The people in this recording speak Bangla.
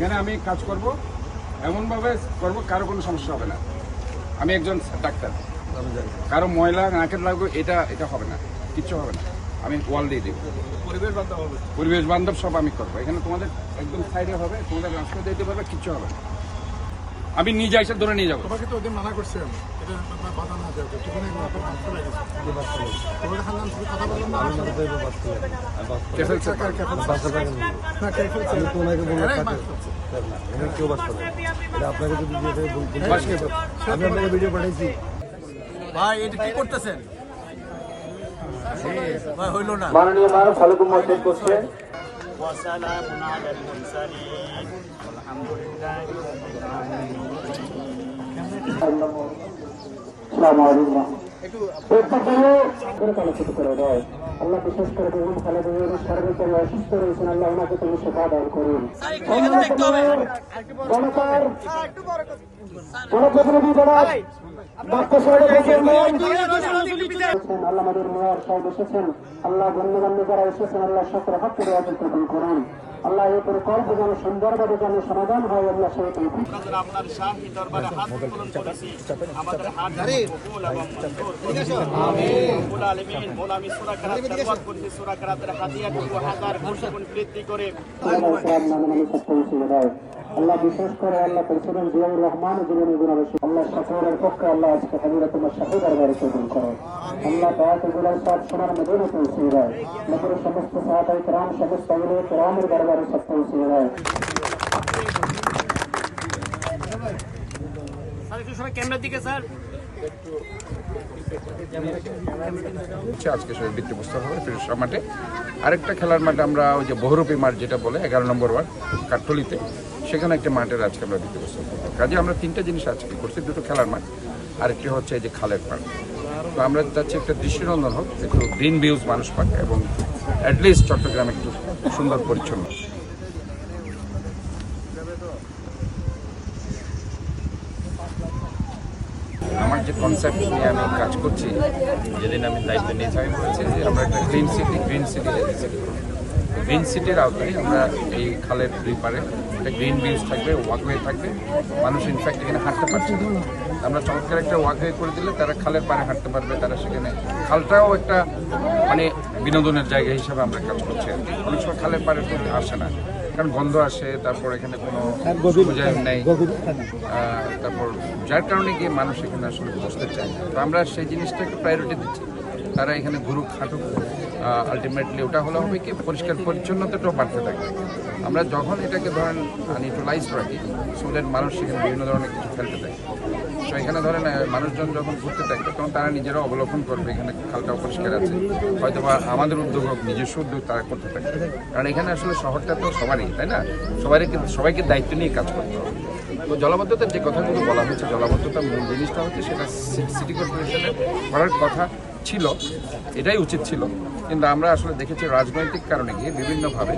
এখানে আমি কাজ করব এমনভাবে করব কারও কোনো সমস্যা হবে না। আমি একজন ডাক্তার। কারও ময়লা নাকের লাগবে এটা এটা হবে না কিচ্ছু হবে না। আমি ওয়াল দিয়ে দেবো। পরিবেশ বান্ধব হবে। পরিবেশ বান্ধব সব আমি করব। এখানে তোমাদের একদম সাইডে হবে তোমাদের রাস্তা দিতে পারবে কিচ্ছু হবে না। আমি নিজে এসে ধরে নিয়ে যাব। তোমাকে তো ওদের মানা করছেন এটা আপনার বাধা না দেওয়া সেখানে আপনার বাস চলে গেছে তোমাকে হান্নান তুমি কথা বললাম না। আমার সাথে কে ফেলছে? কে- কে ফেলছে? না, কে ফেলছে? আরে, বাস ফেলছে। বাস কে ফেলছে? আমি ভাই এটা কি করতেছেন? ভাই হইল না। মাননীয় মানব ফালুকুম করছে। একটু করে দেয় আল্লাহ বিশেষ করে বেগম খালেদা জিয়া সর্বোপরি অসুস্থ রয়েছেন আল্লাহ ওনাকে তুমি সেবা দান করুন। জনতার জনপ্রতিনিধি জনাব ডাক্তার সাহেব এসেছেন আল্লাহ আমাদের মেয়র সাহেব এসেছেন। গণ্যগণ্য যারা এসেছেন আল্লাহ সকল হাত করে আদান প্রদান করুন। আল্লাহ এই প্রকল্প যেন সুন্দরভাবে যেন সমাধান হয় আল্লাহ সহ মঞ্জুর রব্বুল আলামিন মোলা আমি সূরা কারাত তেলাওয়াত করেছি সূরা কারাতের হাদিয়া 2000 গুণ বৃদ্ধি করে। ইসলাম নামে নামে সব পৌঁছে দেয় আল্লাহ বিশেষ করে আল্লাহ প্রেসিডেন্ট জিয়াউর রহমান জীবনী গুণাবশী আল্লাহ সকলের পক্ষে আল্লাহ আজকে হাজিরা তোমার শাহী দরবারে কবুল করো আল্লাহ দয়াতে গুলাই সব সোনার মদিনে পৌঁছে দেয়। নগরের সমস্ত সাহাবাই রাম সমস্ত আগুলো রামের দরবারে সব পৌঁছে দেয়। স্যার একটু সবাই ক্যামেরার দিকে স্যার। আজকে সবাই ভিত্তিপ্রস্তর হবে ফিরোজশাহ মাঠে। আরেকটা খেলার মাঠে আমরা ওই যে বহুরূপী মাঠ যেটা বলে, এগারো নম্বর ওয়ার্ড কাঠটলিতে সেখানে একটা মাঠের আজকে আমরা ভিত্তিপ্রস্তর করব। কাজে আমরা তিনটা জিনিস আজকে করছি, দুটো খেলার মাঠ, আরেকটি হচ্ছে এই যে খালের মাঠ। তো আমরা চাচ্ছি একটা দৃষ্টিনন্দন হোক, একটু গ্রিন ভিউজ মানুষ পাক, এবং অ্যাটলিস্ট চট্টগ্রাম একটু সুন্দর পরিচ্ছন্ন। যে কনসেপ্ট নিয়ে আমি কাজ করছি, যেদিন আমি দায়িত্ব নিয়েছি, আমি বলেছি যে আমরা একটা green city green city green সিটির আওতায় আমরা এই খালের দুই পারে একটা গ্রিন ভিউজ থাকবে ওয়াকওয়ে থাকবে মানুষ ইনফ্যাক্ট এখানে হাঁটতে পারছে। আমরা চমৎকার একটা ওয়াকওয়ে করে দিলে তারা খালের পাড়ে হাঁটতে পারবে, তারা সেখানে খালটাও একটা মানে বিনোদনের জায়গা হিসাবে আমরা কাজ করছি আর কি। অনেক সময় খালের তো আসে না কারণ বন্ধ আসে তারপর এখানে কোনো সুবিধা নেই। তারপর যার কারণে গিয়ে মানুষ এখানে আসলে বসতে চায় না। তো আমরা সেই জিনিসটা একটু প্রায়োরিটি দিচ্ছি। তারা এখানে ঘুরুক খাটুক আলটিমেটলি ওটা হলো হবে কি পরিষ্কার পরিচ্ছন্নতাটাও বাড়তে থাকে। আমরা যখন এটাকে ধরেন নিউট্রালাইজ রাখি স্কুলের মানুষ সেখানে বিভিন্ন ধরনের কিছু ফেলতে থাকে। তো এখানে ধরেন মানুষজন যখন ঘুরতে থাকবে তখন তারা নিজেরা অবলোকন করবে, এখানে খালটা পরিষ্কার আছে। হয়তো বা আমাদের উদ্যোগ হোক, নিজস্ব উদ্যোগ তারা করতে থাকবে কারণ এখানে আসলে শহরটা তো সবারই, তাই না? সবারই কিন্তু, সবাইকে দায়িত্ব নিয়ে কাজ করতে হবে। তো জলাবদ্ধতার যে কথাগুলো বলা হচ্ছে, জলাবদ্ধতার মূল জিনিসটা হচ্ছে সেটা সিটি কর্পোরেশনের করার কথা ছিল, এটাই উচিত ছিল। কিন্তু আমরা আসলে দেখেছি রাজনৈতিক কারণে গিয়ে বিভিন্নভাবে